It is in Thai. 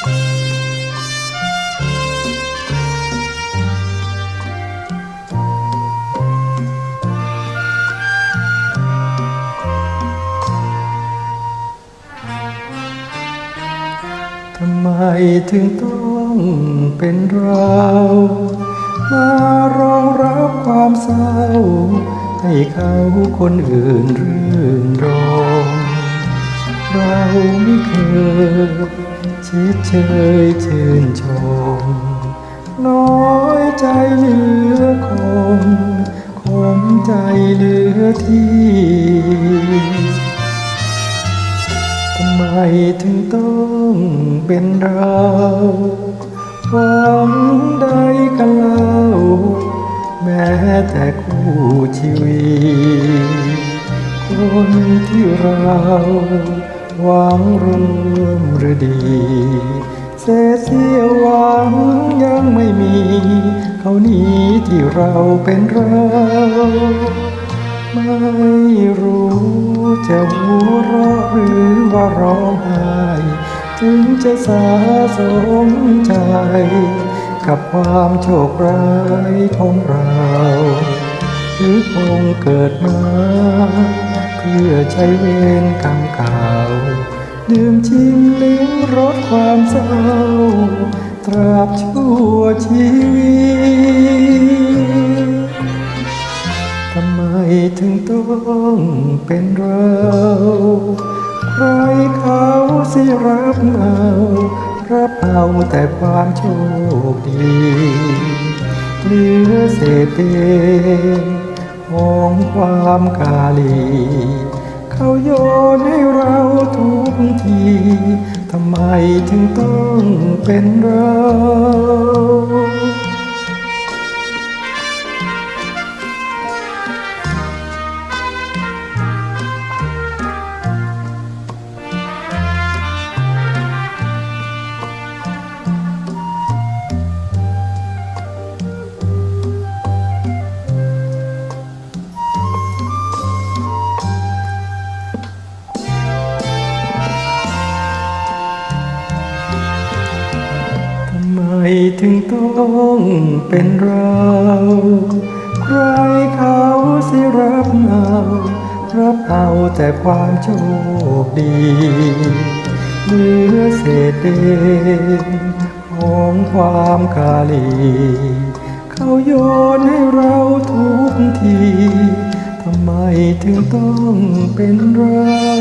ทำไมถึงต้องเป็นเรามารองรับความเศร้า ให้เขาคนอื่นรื่นรม เราไม่เคยชิดเชยชื่นชม น้อยใจเหลือคงคมใจเหลือที่ทำไมถึงต้องเป็นเราหวังใดกันเล่า แม้แต่คู่ชีวิตคนที่เรา หวังรวมหรือดีเสียเสียหวังยังไม่มี เขานี้ที่เราเป็นเราไม่รู้จะหัวเราะหรือว่าร้องไห้ถึงจะสาสมใจ กับความโชคร้ายของเราหรือคงเกิดมา เพื่อใช้เวรกรรมเก่า ดื่มชิมลิ้มรสความเศร้า ตราบชั่วชีวิต ทำไมถึงต้องเป็นเรา ใครเขาสิรับเอารับเอาแต่ความโชคดีเหลือเศษเองของความกาลี เขาโย ถึงต้องเป็นเรา ถึงต้องเป็นเราใครเขาสิรับเอารับเอาแต่ความโชคดีเหลือเศษเดของความกาลี เขาโยนให้เราทุกที ทำไมถึงต้องเป็นเรา